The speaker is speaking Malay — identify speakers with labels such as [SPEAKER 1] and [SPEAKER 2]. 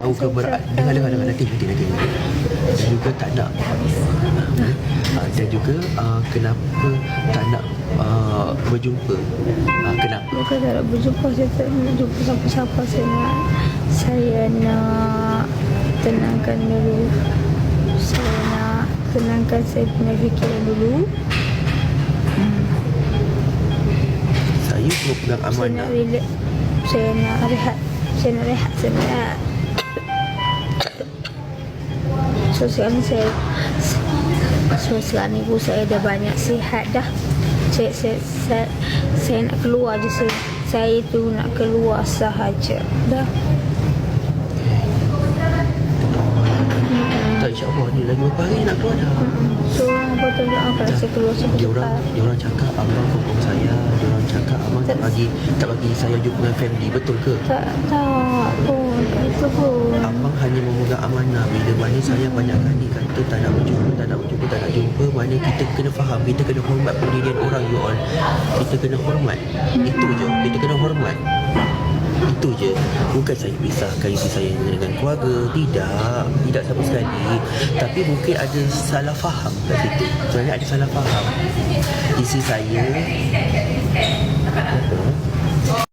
[SPEAKER 1] tahu keberadaan dengar dengar dengar nanti nanti nanti dan juga tak nak uh, dan juga uh, kenapa tak nak uh, berjumpa uh, kenapa?
[SPEAKER 2] Bukan tak nak berjumpa Saya tak nak jumpa siapa-siapa Saya nak Saya nak Tenangkan dulu. Saya nak Tenangkan saya punya fikiran dulu.
[SPEAKER 1] Saya semua pegang
[SPEAKER 2] Saya nak
[SPEAKER 1] amanah
[SPEAKER 2] relax Saya nak rehat Saya nak rehat Saya nak So sekarang ni saya So sekarang ni pun saya dah banyak sihat dah. Saya, saya, saya, saya nak keluar je saya, saya tu nak keluar sahaja Dah.
[SPEAKER 1] Tak insyaAllah ni lagi berapa hari nak keluar dah?
[SPEAKER 2] So apa tu doakan saya keluar
[SPEAKER 1] dia orang
[SPEAKER 2] cepat-cepat
[SPEAKER 1] dia orang cakap abang hukum saya bagi tak bagi saya jumpa dengan family betul ke?
[SPEAKER 2] Tak, tak. Pun Itu pun
[SPEAKER 1] abang hanya memegang amanah. Bila mana saya banyak kali kata tak nak berjumpa tak nak berjumpa tak nak jumpa mana kita kena faham kita kena hormat pendirian orang you all. Kita kena hormat. Itu je. Kita kena hormat. Itu je. Bukan saya pisahkan isteri saya dengan keluarga. Tidak. Tidak sama sekali. Tapi mungkin ada salah faham kat situ. Sebenarnya ada salah faham. Isteri saya apa